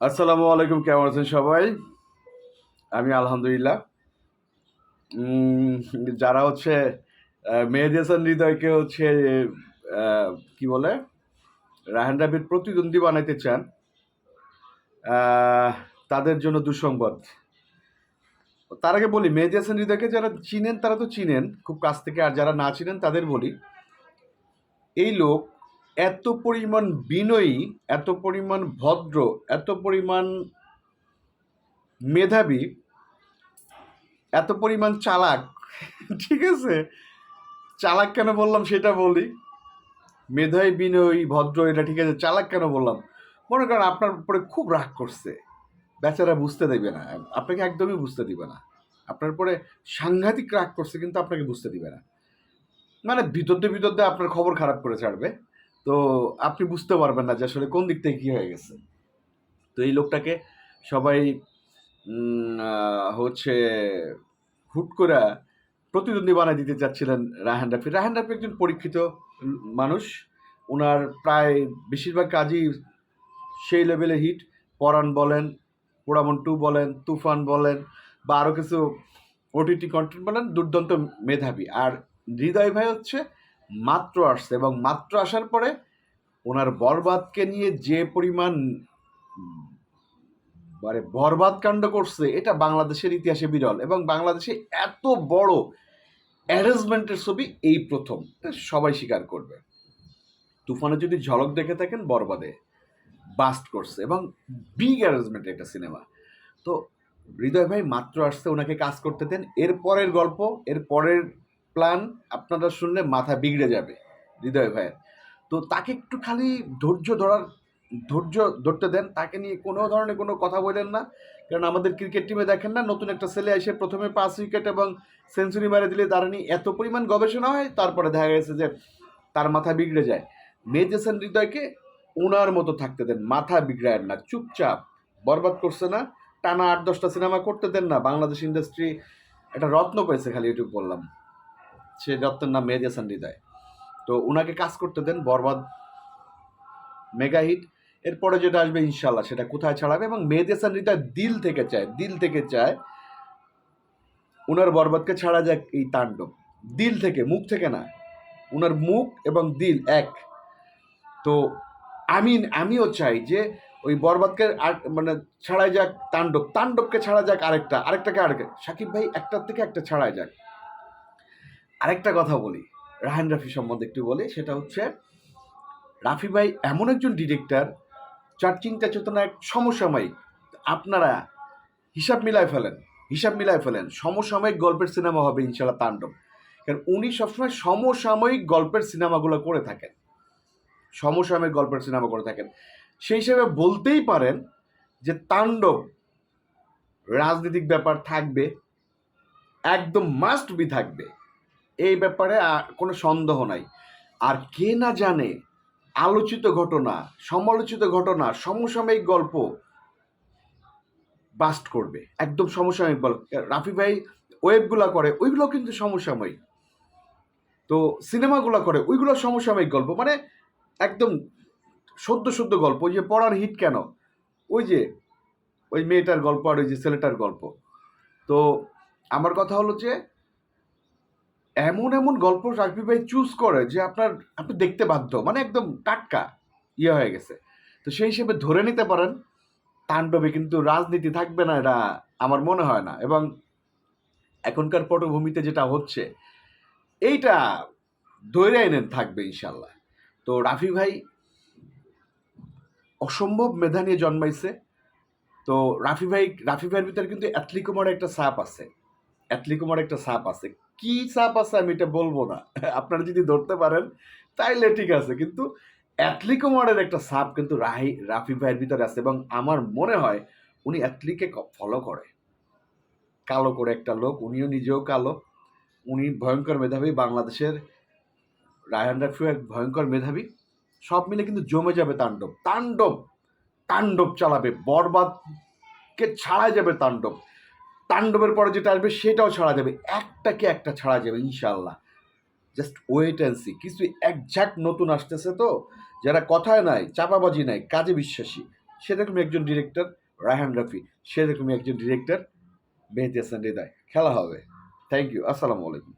আসসালামু আলাইকুম, কেমন আছেন সবাই? আমি আলহামদুলিল্লাহ। যারা হচ্ছে মেহেদি হাসান হৃদয়কে হচ্ছে কি বলে রাহান রাবির প্রতিদ্বন্দ্বী বানাইতে চান তাদের জন্য দুঃসংবাদ। তার আগে বলি, মেহেদি হৃদয়কে যারা চিনেন, তারা তো চিনেন, খুব কাছ থেকে, আর যারা না চিনেন, তাদের বলি, এই লোক এত পরিমাণ বিনয়ী, এত পরিমাণ ভদ্র, এত পরিমাণ মেধাবী, এত পরিমাণ চালাক, ঠিক আছে? চালাক কেন বললাম সেটা বলি। মেধাই বিনয়ী, ভদ্র, এটা ঠিক আছে, চালাক কেন বললাম? মনে করেন আপনার উপরে খুব রাগ করছে। বেচারা বুঝতে দেবে না। আপনাকে একদমই বুঝতে দিবে না। আপনার উপরে সাংঘাতিক রাগ করছে, কিন্তু আপনাকে বুঝতে দিবে না। মানে ভিতরতে ভিতরতে আপনার খবর খারাপ করে ছাড়বে। তো আপনি বুঝতে পারবেন না যে আসলে কোন দিক থেকে কী হয়ে গেছে। তো এই লোকটাকে সবাই হচ্ছে হুট করে প্রতিদ্বন্দ্বী বানায় দিতে চাচ্ছিলেন রাহান রাফি। রাহান রাফি একজন পরীক্ষিত মানুষ। ওনার প্রায় বেশিরভাগ কাজই সেই লেভেলে হিট। পরাণ বলেন, পোড়ামন টু বলেন, তুফান বলেন বা আরও কিছু ওটিটি কন্টেন্ট বলেন দুর্দান্ত মেধাবী। আর হৃদয় ভাই হচ্ছে মাত্র আসছে এবং মাত্র আসার পরে ওনার বরবাদকে নিয়ে যে পরিমাণ মানে বরবাদ কাণ্ড করছে, এটা বাংলাদেশের ইতিহাসে বিরল এবং বাংলাদেশে এত বড় অ্যারেঞ্জমেন্টের ছবি এই প্রথম। সবাই স্বীকার করবে। তুফানে যদি ঝলক দেখে থাকেন, বরবাদে বাস্ট করছে এবং বিগ অ্যারেঞ্জমেন্টের একটা সিনেমা তো হৃদয় ভাই, মাত্র আসছে, ওনাকে কাজ করতে দেন। এর পরের গল্প, এর পরের প্ল্যান আপনারা শুনলে মাথা বিগড়ে যাবে, হৃদয় ভাইয়ের। তো তাকে একটু খালি ধৈর্য ধরার, ধৈর্য ধরতে দেন, তাকে নিয়ে কোনো ধরনের কোনো কথা বলেন না। কারণ আমাদের ক্রিকেট টিমে দেখেন না, নতুন একটা ছেলে এসে প্রথমে পাঁচ উইকেট এবং সেঞ্চুরি মেরে দিলে তারা নিয়ে এত পরিমাণ গবেষণা হয়, তারপরে দেখা গেছে যে তার মাথা বিগড়ে যায়। মেজেসন হৃদয়কে ওনার মতো থাকতে দেন, মাথা বিগড়ায় না, চুপচাপ। বরবাদ করছে না, টানা আট দশটা সিনেমা করতে দেন না। বাংলাদেশ ইন্ডাস্ট্রি একটা রত্ন পেয়েছে খালি ইউটিউব বললাম। সে রত্নের নাম মেহেদি হাসান হৃদয়। তো ওনাকে কাজ করতে দেন বরবাদ মেগা হিট। এরপরে যেটা আসবে ইনশাল্লাহ সেটা কোথায় ছাড়াবে? এবং মেহেদি হাসান দিল থেকে চায়, দিল থেকে চায় ওনার বরবাদকে ছাড়া যাক এই তাণ্ডব। দিল থেকে, মুখ থেকে না ওনার মুখ এবং দিল এক। তো আমি আমিও চাই যে ওই বরবাদকে আর মানে ছাড়াই যাক তাণ্ডব, তাণ্ডবকে ছাড়া যাক আরেকটা, আরেকটাকে আরেকটা সাকিব ভাই একটার থেকে একটা ছাড়াই যাক। আরেকটা কথা বলি। রাহান রাফি সম্বন্ধে একটু বলি, সেটা হচ্ছে, রাফি ভাই এমন একজন ডিরেক্টর, যার চিন্তা চেতনা এক সমসাময়িক, আপনারা হিসাব মিলায় ফেলেন, হিসাব মিলায় ফেলেন, সমসাময়িক গল্পের সিনেমা হবে ইনশাল্লাহ তাণ্ডব। কারণ উনি সবসময় সমসাময়িক গল্পের সিনেমাগুলো করে থাকেন। সমসাময়িক গল্পের সিনেমা করে থাকেন। সেই হিসেবে বলতেই পারেন যে তাণ্ডব রাজনৈতিক ব্যাপার থাকবে, একদম মাস্ট বি থাকবে। এই ব্যাপারে কোনো সন্দেহ নাই। আর কে না জানে, আলোচিত ঘটনা, সমালোচিত ঘটনা, সমসাময়িক গল্প বাস্ট করবে। একদম সমসাময়িক গল্প রাফি ভাই ওয়েবগুলো করে, ওইগুলো কিন্তু সমসাময়িক। তো সিনেমাগুলো করে, ওইগুলো সমসাময়িক গল্প। মানে একদম সদ্য সদ্য গল্প। ওই যে পড়ার হিট কেন? ওই যে, ওই মেয়েটার গল্প আর ওই যে ছেলেটার গল্প। তো আমার কথা হলো যে এমন এমন গল্প রাখবি ভাই চুজ করে যে আপনার, আপনি দেখতে বাধ্য মানে একদম টাটকা ইয়ে হয়ে গেছে। তো সেই হিসেবে ধরে নিতে পারেন, তাণ্ডবে কিন্তু রাজনীতি থাকবে না এটা আমার মনে হয় না। এবং এখনকার পটভূমিতে যেটা হচ্ছে, এইটা ধৈর্য এনে থাকবে ইনশাল্লাহ তো রাফি ভাই, অসম্ভব মেধা নিয়ে জন্মাইছে। তো রাফি ভাই, রাফি ভাইয়ের ভিতরে কিন্তু অ্যাথলিকোমার একটা সাপ আছে। অ্যাথলিকোমার একটা সাপ আছে। কি সাপ আছে আমি এটা বলব না। আপনারা যদি ধরতে পারেন, তাইলে ঠিক আছে। কিন্তু অ্যাথলিকোমারের একটা সাপ কিন্তু রাহি, রাফি ভাইয়ের ভিতরে আছে এবং আমার মনে হয় উনি অ্যাথলিকে ফলো করে। কালো করে একটা লোক, উনিও নিজেও কালো। উনি ভয়ঙ্কর মেধাবী বাংলাদেশের রায়হান রাফিও এক ভয়ঙ্কর মেধাবী। সব মিলে কিন্তু জমে যাবে তাণ্ডব তাণ্ডব তাণ্ডব চালাবে, বরবাদকে ছাড়া যাবে তাণ্ডব। তাণ্ডবের পরে যেটা আসবে সেটাও ছাড়া যাবে। একটাকে একটা ছাড়া যাবে ইনশাল্লাহ জাস্ট ওয়েট অ্যান্ড সি কিছু একজাক্ট নতুন আসতেছে তো, যারা কথায় নাই, চাপাবাজি নাই, কাজে বিশ্বাসী সেরকমই একজন ডিরেক্টর রায়হান রাফি সেরকমই একজন ডিরেক্টর মেহেদি হাসান হৃদয় খেলা হবে। থ্যাংক ইউ আসসালামু আলাইকুম।